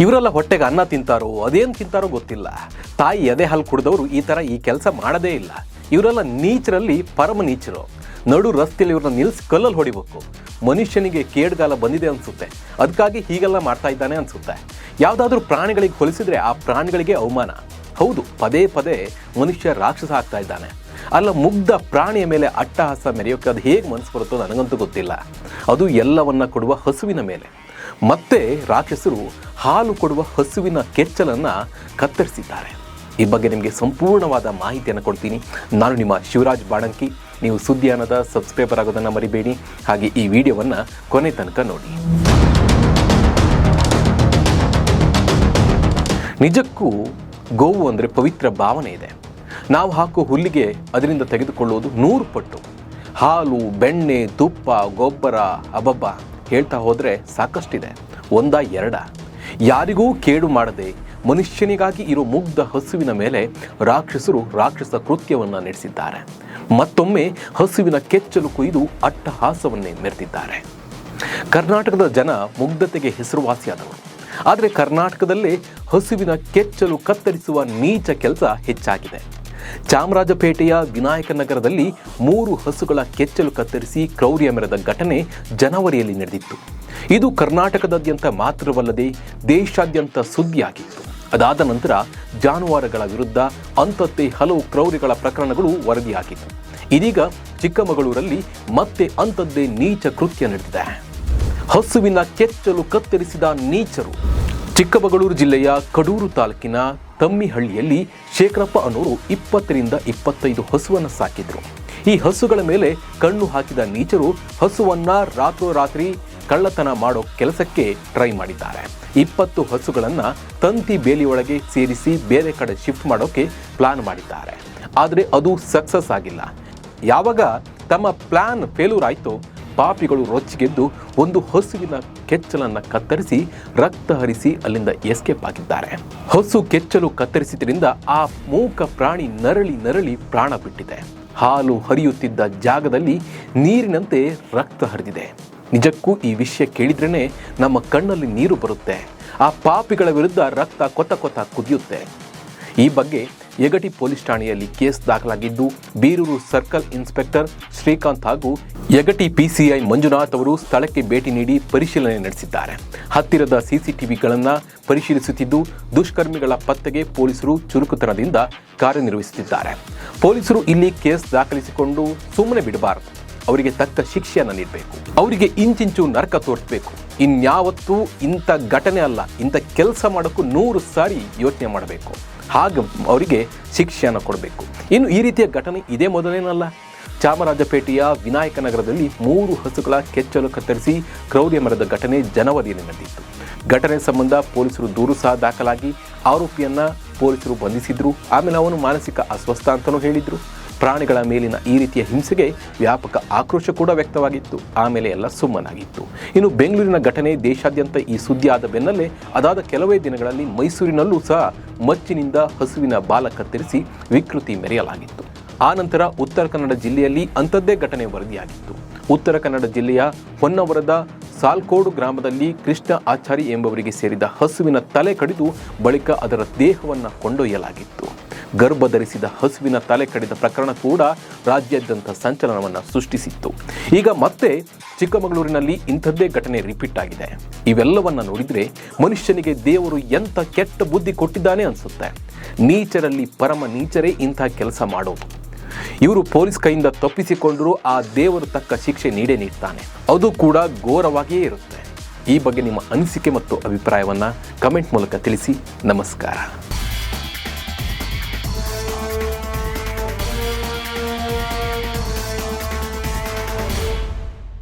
ಇವರೆಲ್ಲ ಹೊಟ್ಟೆಗೆ ಅನ್ನ ತಿಂತಾರೋ, ಅದೇನು ತಿಂತಾರೋ ಗೊತ್ತಿಲ್ಲ. ತಾಯಿ ಎದೆ ಹಾಲು ಕುಡಿದವರು ಈ ಥರ ಈ ಕೆಲಸ ಮಾಡದೇ ಇಲ್ಲ. ಇವರೆಲ್ಲ ನೀಚರಲ್ಲಿ ಪರಮ ನೀಚರು. ನಡು ರಸ್ತೆಯಲ್ಲಿ ಇವ್ರನ್ನ ನಿಲ್ಲಿಸಿ ಕಲ್ಲಲ್ಲಿ ಹೊಡಿಬೇಕು. ಮನುಷ್ಯನಿಗೆ ಕೇಡ್ಗಾಲ ಬಂದಿದೆ ಅನಿಸುತ್ತೆ. ಅದಕ್ಕಾಗಿ ಹೀಗೆಲ್ಲ ಮಾಡ್ತಾ ಇದ್ದಾನೆ ಅನಿಸುತ್ತೆ. ಯಾವುದಾದ್ರೂ ಪ್ರಾಣಿಗಳಿಗೆ ಹೊಲಿಸಿದರೆ ಆ ಪ್ರಾಣಿಗಳಿಗೆ ಅವಮಾನ. ಹೌದು, ಪದೇ ಪದೇ ಮನುಷ್ಯ ರಾಕ್ಷಸ ಆಗ್ತಾ ಇದ್ದಾನೆ. ಅಲ್ಲ, ಮುಗ್ಧ ಪ್ರಾಣಿಯ ಮೇಲೆ ಅಟ್ಟಹಾಸ ಮೆರೆಯೋಕೆ ಅದು ಹೇಗೆ ಮನಸ್ಸು ಬರುತ್ತೋ ನನಗಂತೂ ಗೊತ್ತಿಲ್ಲ. ಅದು ಎಲ್ಲವನ್ನ ಕೊಡುವ ಹಸುವಿನ ಮೇಲೆ. ಮತ್ತೆ ರಾಕ್ಷಸರು ಹಾಲು ಕೊಡುವ ಹಸುವಿನ ಕೆಚ್ಚಲನ್ನು ಕತ್ತರಿಸಿದ್ದಾರೆ. ಈ ಬಗ್ಗೆ ನಿಮಗೆ ಸಂಪೂರ್ಣವಾದ ಮಾಹಿತಿಯನ್ನು ಕೊಡ್ತೀನಿ. ನಾನು ನಿಮ್ಮ ಶಿವರಾಜ್ ಬಾಣಂಕಿ. ನೀವು ಸುದ್ದಿಯಾನದ ಸಬ್ಸ್ಕ್ರೈಬರ್ ಆಗೋದನ್ನು ಮರಿಬೇಡಿ. ಹಾಗೆ ಈ ವಿಡಿಯೋವನ್ನು ಕೊನೆ ತನಕ ನೋಡಿ. ನಿಜಕ್ಕೂ ಗೋವು ಅಂದರೆ ಪವಿತ್ರ ಭಾವನೆ ಇದೆ. ನಾವು ಹಾಕೋ ಹುಲ್ಲಿಗೆ ಅದರಿಂದ ತೆಗೆದುಕೊಳ್ಳುವುದು ನೂರು ಪಟ್ಟು. ಹಾಲು, ಬೆಣ್ಣೆ, ತುಪ್ಪ, ಗೊಬ್ಬರ, ಅಬಬ್ಬ. ಹೇಳ್ತಾ ಹೋದರೆ ಸಾಕಷ್ಟಿದೆ. ಒಂದ ಎರಡ. ಯಾರಿಗೂ ಕೇಡು ಮಾಡದೆ ಮನುಷ್ಯನಿಗಾಗಿ ಇರೋ ಮುಗ್ಧ ಹಸುವಿನ ಮೇಲೆ ರಾಕ್ಷಸರು ರಾಕ್ಷಸ ಕೃತ್ಯವನ್ನು ನಡೆಸಿದ್ದಾರೆ. ಮತ್ತೊಮ್ಮೆ ಹಸುವಿನ ಕೆಚ್ಚಲು ಕೊಯ್ದು ಅಟ್ಟಹಾಸವನ್ನೇ ಮೆರೆದಿದ್ದಾರೆ. ಕರ್ನಾಟಕದ ಜನ ಮುಗ್ಧತೆಗೆ ಹೆಸರುವಾಸಿಯಾದವರು. ಆದರೆ ಕರ್ನಾಟಕದಲ್ಲೇ ಹಸುವಿನ ಕೆಚ್ಚಲು ಕತ್ತರಿಸುವ ನೀಚ ಕೆಲಸ ಹೆಚ್ಚಾಗಿದೆ. ಚಾಮರಾಜಪೇಟೆಯ ವಿನಾಯಕ ನಗರದಲ್ಲಿ ಮೂರು ಹಸುಗಳ ಕೆಚ್ಚಲು ಕತ್ತರಿಸಿ ಕ್ರೌರ್ಯ ಮೆರೆದ ಘಟನೆ ಜನವರಿಯಲ್ಲಿ ನಡೆದಿತ್ತು. ಇದು ಕರ್ನಾಟಕದಾದ್ಯಂತ ಮಾತ್ರವಲ್ಲದೆ ದೇಶಾದ್ಯಂತ ಸುದ್ದಿಯಾಗಿತ್ತು. ಅದಾದ ನಂತರ ಜಾನುವಾರುಗಳ ವಿರುದ್ಧ ಅಂಥದ್ದೇ ಹಲವು ಕ್ರೌರ್ಯಗಳ ಪ್ರಕರಣಗಳು ವರದಿಯಾಗಿತ್ತು. ಇದೀಗ ಚಿಕ್ಕಮಗಳೂರಲ್ಲಿ ಮತ್ತೆ ಅಂಥದ್ದೇ ನೀಚ ಕೃತ್ಯ ನಡೆದಿದೆ. ಹಸುವಿನ ಕೆಚ್ಚಲು ಕತ್ತರಿಸಿದ ನೀಚರು ಚಿಕ್ಕಮಗಳೂರು ಜಿಲ್ಲೆಯ ಕಡೂರು ತಾಲೂಕಿನ ತಮ್ಮಿಹಳ್ಳಿಯಲ್ಲಿ ಶೇಖರಪ್ಪ ಅನ್ನೋರು ಇಪ್ಪತ್ತರಿಂದ ಇಪ್ಪತ್ತೈದು ಹಸುವನ್ನು ಸಾಕಿದ್ರು. ಈ ಹಸುಗಳ ಮೇಲೆ ಕಣ್ಣು ಹಾಕಿದ ನೀಚರು ಹಸುವನ್ನ ರಾತ್ರೋರಾತ್ರಿ ಕಳ್ಳತನ ಮಾಡೋ ಕೆಲಸಕ್ಕೆ ಟ್ರೈ ಮಾಡಿದ್ದಾರೆ. ಇಪ್ಪತ್ತು ಹಸುಗಳನ್ನು ತಂತಿ ಬೇಲಿಯೊಳಗೆ ಸೇರಿಸಿ ಬೇರೆ ಕಡೆ ಶಿಫ್ಟ್ ಮಾಡೋಕೆ ಪ್ಲಾನ್ ಮಾಡಿದ್ದಾರೆ. ಆದರೆ ಅದು ಸಕ್ಸಸ್ ಆಗಿಲ್ಲ. ಯಾವಾಗ ತಮ್ಮ ಪ್ಲಾನ್ ಫೇಲೂರ್ ಆಯಿತು ಪಾಪಿಗಳು ರೊಚ್ಚಿಗೆದ್ದು ಒಂದು ಹಸುವಿನ ಕೆಚ್ಚಲನ್ನು ಕತ್ತರಿಸಿ ರಕ್ತ ಹರಿಸಿ ಅಲ್ಲಿಂದ ಎಸ್ಕೇಪ್ ಆಗಿದ್ದಾರೆ. ಹಸು ಕೆಚ್ಚಲು ಕತ್ತರಿಸಿದ್ರಿಂದ ಆ ಮೂಕ ಪ್ರಾಣಿ ನರಳಿ ನರಳಿ ಪ್ರಾಣ ಬಿಟ್ಟಿದೆ. ಹಾಲು ಹರಿಯುತ್ತಿದ್ದ ಜಾಗದಲ್ಲಿ ನೀರಿನಂತೆ ರಕ್ತ ಹರಿದಿದೆ. ನಿಜಕ್ಕೂ ಈ ವಿಷಯ ಕೇಳಿದ್ರೇ ನಮ್ಮ ಕಣ್ಣಲ್ಲಿ ನೀರು ಬರುತ್ತೆ. ಆ ಪಾಪಿಗಳ ವಿರುದ್ಧ ರಕ್ತ ಕೊತ್ತ ಕೊತ್ತ ಕುದಿಯುತ್ತೆ. ಈ ಬಗ್ಗೆ ಯಗಟಿ ಪೊಲೀಸ್ ಠಾಣೆಯಲ್ಲಿ ಕೇಸ್ ದಾಖಲಾಗಿದ್ದು, ಬೀರೂರು ಸರ್ಕಲ್ ಇನ್ಸ್ಪೆಕ್ಟರ್ ಶ್ರೀಕಾಂತ್ ಹಾಗೂ ಯಗಟಿ ಪಿಸಿಐ ಮಂಜುನಾಥ್ ಅವರು ಸ್ಥಳಕ್ಕೆ ಭೇಟಿ ನೀಡಿ ಪರಿಶೀಲನೆ ನಡೆಸಿದ್ದಾರೆ. ಹತ್ತಿರದ ಸಿಸಿಟಿವಿಗಳನ್ನು ಪರಿಶೀಲಿಸುತ್ತಿದ್ದು, ದುಷ್ಕರ್ಮಿಗಳ ಪತ್ತೆಗೆ ಪೊಲೀಸರು ಚುರುಕುತನದಿಂದ ಕಾರ್ಯನಿರ್ವಹಿಸುತ್ತಿದ್ದಾರೆ. ಪೊಲೀಸರು ಇಲ್ಲಿ ಕೇಸ್ ದಾಖಲಿಸಿಕೊಂಡು ಸುಮ್ಮನೆ ಬಿಡಬಾರದು. ಅವರಿಗೆ ತಕ್ಕ ಶಿಕ್ಷೆಯನ್ನು ನೀಡಬೇಕು. ಅವರಿಗೆ ಇಂಚಿಂಚು ನರಕ ತೋರಿಸಬೇಕು. ಇನ್ಯಾವತ್ತೂ ಇಂಥ ಘಟನೆ ಅಲ್ಲ, ಇಂಥ ಕೆಲಸ ಮಾಡೋಕ್ಕೂ ನೂರು ಸಾರಿ ಯೋಚನೆ ಮಾಡಬೇಕು. ಹಾಗೆ ಅವರಿಗೆ ಶಿಕ್ಷೆಯನ್ನು ಕೊಡಬೇಕು. ಇನ್ನು ಈ ರೀತಿಯ ಘಟನೆ ಇದೇ ಮೊದಲೇನಲ್ಲ. ಚಾಮರಾಜಪೇಟೆಯ ವಿನಾಯಕ ನಗರದಲ್ಲಿ ಮೂರು ಹಸುಗಳ ಕೆಚ್ಚಲು ಕತ್ತರಿಸಿ ಕ್ರೌರ್ಯ ಮರದ ಘಟನೆ ಜನವರಿಯಲ್ಲಿ ನಡೆದಿತ್ತು. ಘಟನೆ ಸಂಬಂಧ ಪೊಲೀಸರು ದೂರು ಸಹ ದಾಖಲಾಗಿ ಆರೋಪಿಯನ್ನು ಪೊಲೀಸರು ಬಂಧಿಸಿದ್ರು. ಆಮೇಲೆ ಅವನು ಮಾನಸಿಕ ಅಸ್ವಸ್ಥ ಅಂತಲೂ ಹೇಳಿದ್ರು. ಪ್ರಾಣಿಗಳ ಮೇಲಿನ ಈ ರೀತಿಯ ಹಿಂಸೆಗೆ ವ್ಯಾಪಕ ಆಕ್ರೋಶ ಕೂಡ ವ್ಯಕ್ತವಾಗಿತ್ತು. ಆಮೇಲೆ ಎಲ್ಲ ಸುಮ್ಮನಾಗಿತ್ತು. ಇನ್ನು ಬೆಂಗಳೂರಿನ ಘಟನೆ ದೇಶಾದ್ಯಂತ ಈ ಸುದ್ದಿ ಆದ ಬೆನ್ನಲ್ಲೇ ಅದಾದ ಕೆಲವೇ ದಿನಗಳಲ್ಲಿ ಮೈಸೂರಿನಲ್ಲೂ ಸಹ ಮಚ್ಚಿನಿಂದ ಹಸುವಿನ ಬಾಲ ಕತ್ತರಿಸಿ ವಿಕೃತಿ ಮೆರೆಯಲಾಗಿತ್ತು. ಆ ನಂತರ ಉತ್ತರ ಕನ್ನಡ ಜಿಲ್ಲೆಯಲ್ಲಿ ಅಂಥದ್ದೇ ಘಟನೆ ವರದಿಯಾಗಿತ್ತು. ಉತ್ತರ ಕನ್ನಡ ಜಿಲ್ಲೆಯ ಹೊನ್ನವರದ ಸಾಲ್ಕೋಡು ಗ್ರಾಮದಲ್ಲಿ ಕೃಷ್ಣ ಆಚಾರಿ ಎಂಬವರಿಗೆ ಸೇರಿದ ಹಸುವಿನ ತಲೆ ಕಡಿದು ಬಳಿಕ ಅದರ ದೇಹವನ್ನು ಕೊಂಡೊಯ್ಯಲಾಗಿತ್ತು. ಗರ್ಭ ಧರಿಸಿದ ಹಸುವಿನ ತಲೆ ಕಡಿದ ಪ್ರಕರಣ ಕೂಡ ರಾಜ್ಯಾದ್ಯಂತ ಸಂಚಲನವನ್ನು ಸೃಷ್ಟಿಸಿತ್ತು. ಈಗ ಮತ್ತೆ ಚಿಕ್ಕಮಗಳೂರಿನಲ್ಲಿ ಇಂಥದ್ದೇ ಘಟನೆ ರಿಪೀಟ್ ಆಗಿದೆ. ಇವೆಲ್ಲವನ್ನ ನೋಡಿದ್ರೆ ಮನುಷ್ಯನಿಗೆ ದೇವರು ಎಂಥ ಕೆಟ್ಟ ಬುದ್ಧಿ ಕೊಟ್ಟಿದ್ದಾನೆ ಅನ್ಸುತ್ತೆ. ನೀಚರಲ್ಲಿ ಪರಮ ನೀಚರೇ ಇಂಥ ಕೆಲಸ ಮಾಡೋದು. ಇವರು ಪೊಲೀಸ್ ಕೈಯಿಂದ ತಪ್ಪಿಸಿಕೊಂಡರೂ ಆ ದೇವರು ತಕ್ಕ ಶಿಕ್ಷೆ ನೀಡೇ ನೀಡ್ತಾನೆ. ಅದು ಕೂಡ ಘೋರವಾಗಿಯೇ ಇರುತ್ತೆ. ಈ ಬಗ್ಗೆ ನಿಮ್ಮ ಅನಿಸಿಕೆ ಮತ್ತು ಅಭಿಪ್ರಾಯವನ್ನು ಕಮೆಂಟ್ ಮೂಲಕ ತಿಳಿಸಿ. ನಮಸ್ಕಾರ.